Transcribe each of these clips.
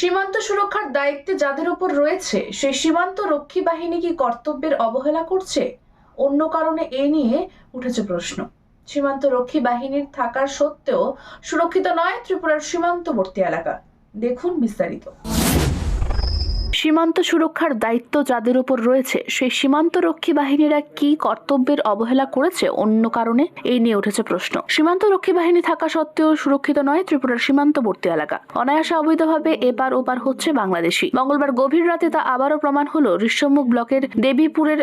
সীমান্ত সুরক্ষার দায়িত্বে যাদের উপর রয়েছে, সেই সীমান্ত রক্ষী বাহিনী কি কর্তব্যের অবহেলা করছে? অন্য কারণে এ নিয়ে উঠেছে প্রশ্ন। সীমান্ত রক্ষী বাহিনীর থাকার সত্ত্বেও সুরক্ষিত নয় ত্রিপুরার সীমান্তবর্তী এলাকা। দেখুন বিস্তারিত। সীমান্ত সুরক্ষার দায়িত্ব যাদের উপর রয়েছে, সেই সীমান্ত রক্ষী বাহিনীরা কি কর্তব্যের অবহেলা করেছে অন্য কারণে? এই নিয়ে উঠেছে প্রশ্ন। সীমান্ত রক্ষী বাহিনী থাকা সত্ত্বেও সুরক্ষিত নয় ত্রিপুরার সীমান্তবর্তী এলাকা। অনায়াসে অবৈধভাবে এপার ওপার হচ্ছে বাংলাদেশি। মঙ্গলবার গভীর রাতে তা আবারও প্রমাণ হলো ঋষ্যমুখ ব্লকের দেবীপুরের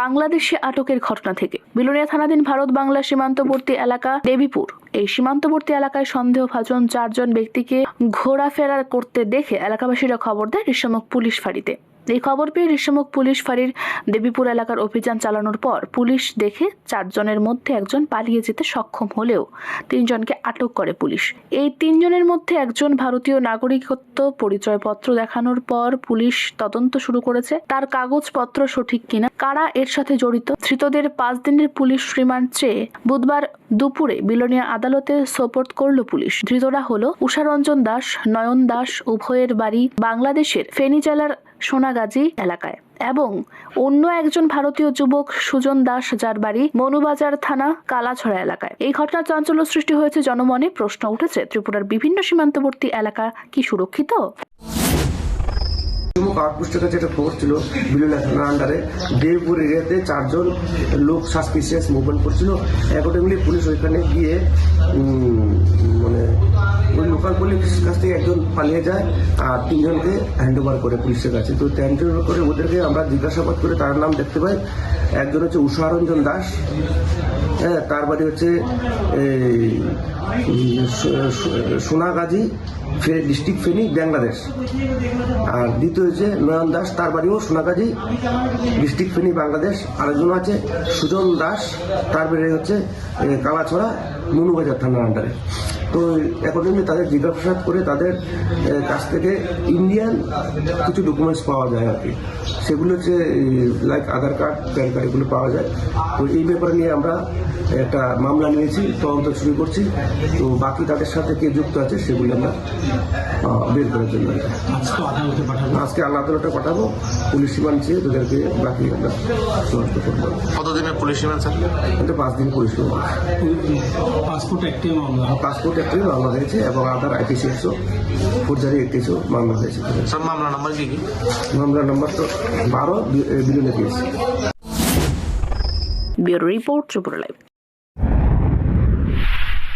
বাংলাদেশে আটকের ঘটনা থেকে। বিলোনিয়া থানাধীন ভারত বাংলা সীমান্তবর্তী এলাকা দেবীপুর। এই সীমান্তবর্তী এলাকায় সন্দেহভাজন চারজন ব্যক্তিকে ঘোরাফেরা করতে দেখে এলাকাবাসীরা খবর দেয় ঋষমক পুলিশ ফাঁড়িতে। এই খবর পেয়ে ঋষ্যমুখ পুলিশ ফাঁড়ির দেবীপুর এলাকার অভিযান চালানোর পর পুলিশ দেখে চারজনের মধ্যে একজন পালিয়ে যেতে সক্ষম হলেও তিনজনকে আটক করে পুলিশ। এই তিনজনের মধ্যে একজন ভারতীয় নাগরিকত্ব পরিচয়পত্র দেখানোর পর পুলিশ তদন্ত শুরু করেছে। তার কাগজপত্র সঠিক কিনা, কারা এর সাথে জড়িত, ধৃতদের পাঁচ দিনের পুলিশ রিমান্ড চেয়ে বুধবার দুপুরে বিলোনিয়া আদালতে সোপর্দ করল পুলিশ। ধৃতরা হলো উষারঞ্জন দাস, নয়ন দাস, উভয়ের বাড়ি বাংলাদেশের ফেনী জেলার সোনাগাজী এলাকায়। এবং অন্য একজন ভারতীয় যুবক সুজন দাস, যার বাড়ি মনুবাজার থানা, কালাছড়া এলাকায়। এই ঘটনার চাঞ্চল্য সৃষ্টি হয়েছে জনমনে, প্রশ্ন উঠেছে, ত্রিপুরার বিভিন্ন সীমান্তবর্তী এলাকা কি সুরক্ষিত? জম্মু আউটপোস্টের কাছে একটা খবর ছিল বিলুন থানার আন্ডারে দেবপুর এরিয়াতে চারজন লোক সাসপিসিয়াস মুভমেন্ট করছিল। অ্যাকর্ডিংলি পুলিশ ওইখানে গিয়ে মানে ওই লোকাল পুলিশ কাছ থেকে একজন পালিয়ে যায় আর তিনজনকে হ্যান্ড ওভার করে পুলিশের কাছে। তো হ্যান্ড করে ওদেরকে আমরা জিজ্ঞাসাবাদ করে তার নাম দেখতে পাই। একজন হচ্ছে উষারঞ্জন দাস। হ্যাঁ তার বাড়ি হচ্ছে এই, সোনাগাজী ডিস্ট্রিক্ট ফেনী, বাংলাদেশ। আর দ্বিতীয় হচ্ছে নয়ন দাস, তার বাড়িও সোনাগাজী, ডিস্ট্রিক্ট ফেনী, বাংলাদেশ। আর একজন আছে, সুজন দাস, তার বাড়ি হচ্ছে কালাছড়া মনুবাজার থানার আন্ডারে তো অ্যাকর্ডিংলি তাদের জিজ্ঞাসাবাদ করে তাদের কাছ থেকে ইন্ডিয়ান কিছু ডকুমেন্টস পাওয়া যায় আর কি। সেগুলো হচ্ছে like Aadhaar card PAN card এগুলো পাওয়া যায়। তো এই ব্যাপারে নিয়ে আমরা একটা মামলা নিয়েছি তদন্ত শুরু করছি। তো বাকি তাদের সাথে কে যুক্ত আছে সেগুলো আমরা বের করার জন্য। আজকে আদালতে পাঠাবো? আল্লাহ আদালতে পাঠাবো। পুলিশ রিমান্ড চেয়ে তোদেরকে বাকি আমরা তদন্ত করব। কতদিনের পুলিশ রিমান্ড স্যার? পাঁচ দিন পুলিশ রিমান্ড পাসপোর্ট একটি মামলা। পাসপোর্ট একটি মামলা হয়েছে এবং আধার আইপিসি একশো ফৌজদারি একটিশো মামলা হয়েছে। স্যার মামলা নাম্বার কি মামলা নম্বর তো বারো বিলিয়নে পেয়েছি ব্যুরো রিপোর্ট ত্রিপুরা লাইভ।